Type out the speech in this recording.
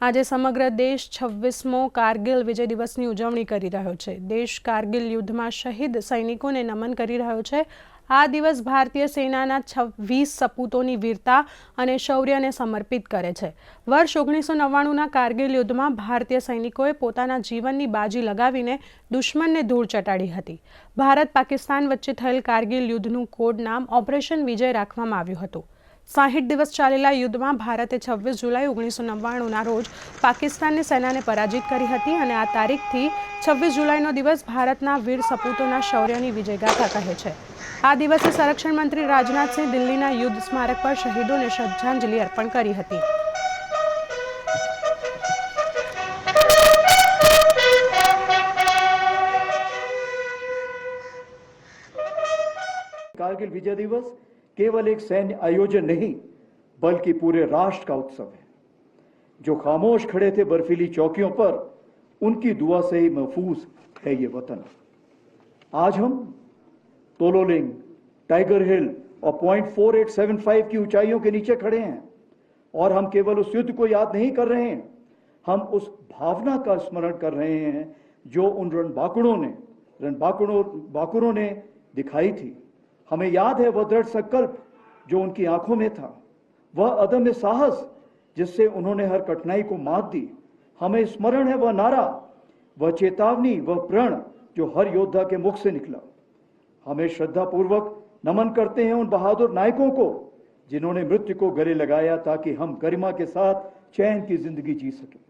આજે સમગ્ર દેશ છવ્વીસમો કારગિલ વિજય દિવસની ઉજવણી કરી રહ્યો છે. દેશ કારગિલ યુદ્ધમાં શહીદ સૈનિકોને નમન કરી રહ્યો છે. આ દિવસ ભારતીય સેનાના છવ્વીસ સપૂતોની વીરતા અને શૌર્યને સમર્પિત કરે છે. વર્ષ ઓગણીસો નવ્વાણુંના કારગિલ યુદ્ધમાં ભારતીય સૈનિકોએ પોતાના જીવનની બાજી લગાવીને દુશ્મનને ધૂળ ચટાડી હતી. ભારત પાકિસ્તાન વચ્ચે થયેલ કારગિલ યુદ્ધનું કોડ નામ ઓપરેશન વિજય રાખવામાં આવ્યું હતું. સાહીઠ દિવસ ચાલેલા યુદ્ધમાં ભારતે છવ્વીસ જુલાઈ ઓગણીસો નવ્વાણુંના રોજ પાકિસ્તાનની સેનાને પરાજિત કરી હતી અને આ તારીખથી છવ્વીસ જુલાઈનો દિવસ ભારતના વીર સપૂતોના શૌર્યની વિજયગાથા કહે છે. આ દિવસે સંરક્ષણ મંત્રી રાજનાથસિંહ દિલ્હીના યુદ્ધ સ્મારક પર શહીદોને શ્રદ્ધાંજલિ અર્પણ કરી હતી. કારગિલ વિજય દિવસ केवल एक सैन्य आयोजन नहीं, बल्कि पूरे राष्ट्र का उत्सव है। जो खामोश खड़े थे बर्फीली चौकियों पर, उनकी दुआ से ही महफूज है ये वतन। आज हम तोलोलिंग, टाइगर हिल और point four eight seven five की ऊंचाइयों के नीचे खड़े हैं और हम केवल उस युद्ध को याद नहीं कर रहे हैं, हम उस भावना का स्मरण कर रहे हैं जो उन रणबांकुड़ों ने, रणबांकुड़ों बाकुरों ने दिखाई थी। हमें याद है वह दृढ़ संकल्प जो उनकी आँखों में था। वह अदम्य साहस जिससे उन्होंने हर कठिनाई को मात दी। हमें स्मरण है वह नारा, वह चेतावनी, वह प्रण जो हर योद्धा के मुख से निकला। हमें श्रद्धा पूर्वक नमन करते हैं उन बहादुर नायकों को, जिन्होंने मृत्यु को गले लगाया ताकि हम गरिमा के साथ चैन की ज़िंदगी जी सकें।